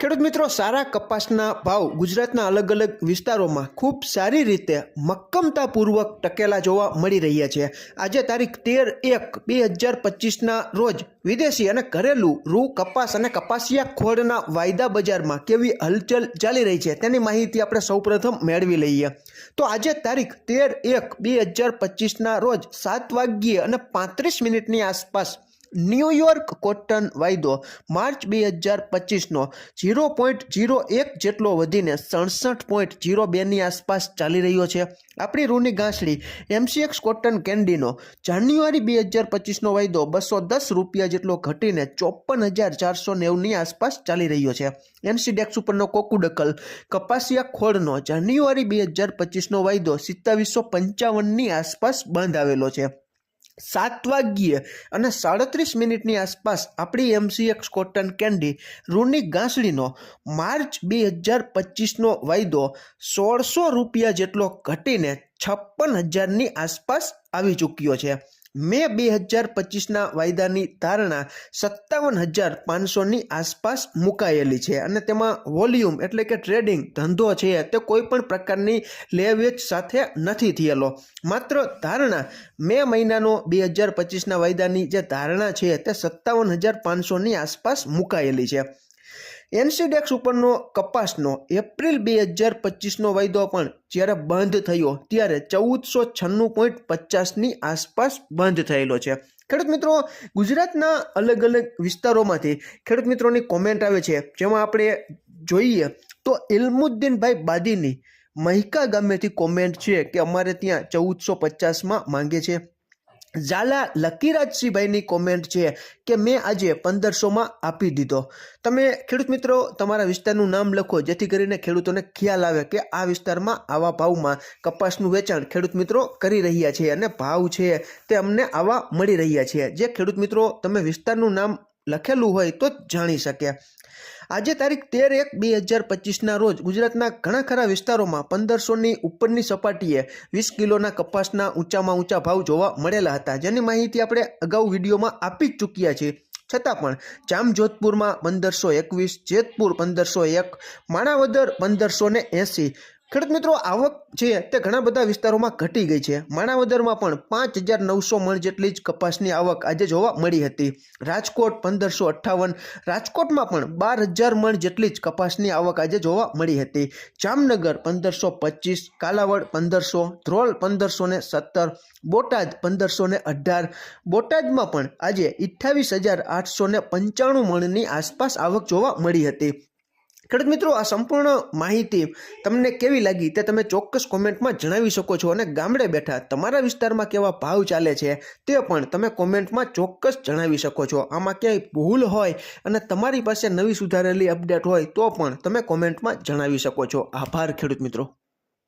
ખેડૂત મિત્રો, સારા કપાસના ભાવ ગુજરાતના અલગ અલગ વિસ્તારોમાં ખૂબ સારી રીતે મક્કમતાપૂર્વક ટકેલા જોવા મળી રહ્યા છે. આજે તારીખ તેર એક બે હજાર પચીસના રોજ વિદેશી અને ઘરેલું રૂ કપાસ અને કપાસિયા ખોળના વાયદા બજારમાં કેવી હલચલ ચાલી રહી છે તેની માહિતી આપણે સૌપ્રથમ મેળવી લઈએ. તો આજે તારીખ તેર એક બે હજાર પચીસના રોજ સાત વાગ્યે અને પાંત્રીસ મિનિટની આસપાસ ન્યૂયોર્ક કોટન વાયદો માર્ચ બે હજાર પચીસનો ઝીરો પોઈન્ટ ઝીરો એક જેટલો વધીને સડસઠ પોઈન્ટ ઝીરો બેની આસપાસ ચાલી રહ્યો છે. આપણી રૂની ઘાસડી એમસીએક્સ કોટન કેન્ડીનો જાન્યુઆરી બે હજાર પચીસનો વાયદો બસો દસ રૂપિયા જેટલો ઘટીને ચોપન હજાર ચારસો નેવુંની આસપાસ ચાલી રહ્યો છે. એનસીડેક્સ ઉપરનો કોકુડકલ કપાસિયા ખોળનો જાન્યુઆરી બે હજાર પચીસનો વાયદો સિત્તાવીસો પંચાવનની આસપાસ બંધ આવેલો છે. સાત વાગ્યે અને સાડત્રીસ મિનિટની આસપાસ આપણી એમસીએક્સ કોટન કેન્ડી રૂની ગાંસડીનો માર્ચ બે હજાર પચીસનો વાયદો સોળસો રૂપિયા જેટલો ઘટીને છપ્પન હજારની આસપાસ આવી ચૂક્યો છે. મે બે હજાર પચીસના વાયદાની ધારણા સત્તાવન હજાર પાંચસોની આસપાસ મુકાયેલી છે અને તેમાં વોલ્યુમ એટલે કે ટ્રેડિંગ ધંધો છે તે કોઈ પણ પ્રકારની લેવેચ સાથે નથી થયેલો. માત્ર ધારણા મે મહિનાનો બે હજાર પચીસના વાયદાની જે ધારણા છે તે સત્તાવન હજાર પાંચસોની આસપાસ મુકાયેલી છે. એનસીડેક્સ ઉપરનો કપાસનો એપ્રિલ બે હજાર પચીસનો વાયદો પણ જ્યારે બંધ થયો, ત્યારે ચૌદસો છન્નું પોઈન્ટ પચાસની આસપાસ બંધ થયેલો છે. ખેડૂત મિત્રો, ગુજરાતના અલગ અલગ વિસ્તારોમાંથી ખેડૂત મિત્રોની કોમેન્ટ આવે છે. જેમાં આપણે જોઈએ તો ઇલમુદ્દીનભાઈ બાદીની મહિકા ગામેથી કોમેન્ટ છે કે અમારે ત્યાં ચૌદસો પચાસમાં માંગે છે. ઝાલા લકીરાજસિંહભાઈની કોમેન્ટ છે કે મેં આજે પંદરસોમાં આપી દીધો. તમે ખેડૂત મિત્રો, તમારા વિસ્તારનું નામ લખો, જેથી કરીને ખેડૂતોને ખ્યાલ આવે કે આ વિસ્તારમાં આવા ભાવમાં કપાસનું વેચાણ ખેડૂત મિત્રો કરી રહ્યા છે અને ભાવ છે તે અમને આવા મળી રહ્યા છે. જે ખેડૂત મિત્રો, તમે વિસ્તારનું નામ લખેલું હોય તો જાણી શકે. આજે તારીખ તેર એક બે હજાર પચીસના રોજ ગુજરાતના ઘણા ખરા વિસ્તારોમાં પંદરસોની ઉપરની સપાટીએ વીસ કિલોના કપાસના ઊંચામાં ઊંચા ભાવ જોવા મળેલા હતા. જેની માહિતી આપણે અગાઉ વિડીયોમાં આપી જ ચૂક્યા છીએ. છતાં પણ જામજોધપુરમાં પંદરસો એકવીસ, જેતપુર પંદરસો એક, માણાવદર પંદરસો ને એંસી ખેડૂત મિત્રો, આવક છે તે ઘણા બધા વિસ્તારોમાં ઘટી ગઈ છે. માણાવદરમાં પણ પાંચ હજાર નવસો મણ જેટલી જ કપાસની આવક આજે જોવા મળી હતી. રાજકોટ પંદરસો અઠ્ઠાવન, રાજકોટમાં પણ બાર હજાર મણ જેટલી જ કપાસની આવક આજે જોવા મળી હતી. જામનગર પંદરસો પચીસ, કાલાવડ પંદરસો, ધ્રોલ પંદરસો ને સત્તર, બોટાદ પંદરસો ને અઢાર. બોટાદમાં પણ આજે અઠ્ઠાવીસ હજાર આઠસો ને પંચાણું મણની આસપાસ આવક જોવા મળી હતી. ખેડૂત મિત્રો, આ સંપૂર્ણ માહિતી તમને કેવી લાગી તે તમે ચોક્કસ કોમેન્ટમાં જણાવી શકો છો અને ગામડે બેઠા તમારા વિસ્તારમાં કેવા ભાવ ચાલે છે તે પણ તમે કોમેન્ટમાં ચોક્કસ જણાવી શકો છો. આમાં ક્યાંય ભૂલ હોય અને તમારી પાસે નવી સુધારેલી અપડેટ હોય તો પણ તમે કોમેન્ટમાં જણાવી શકો છો. આભાર ખેડૂત મિત્રો.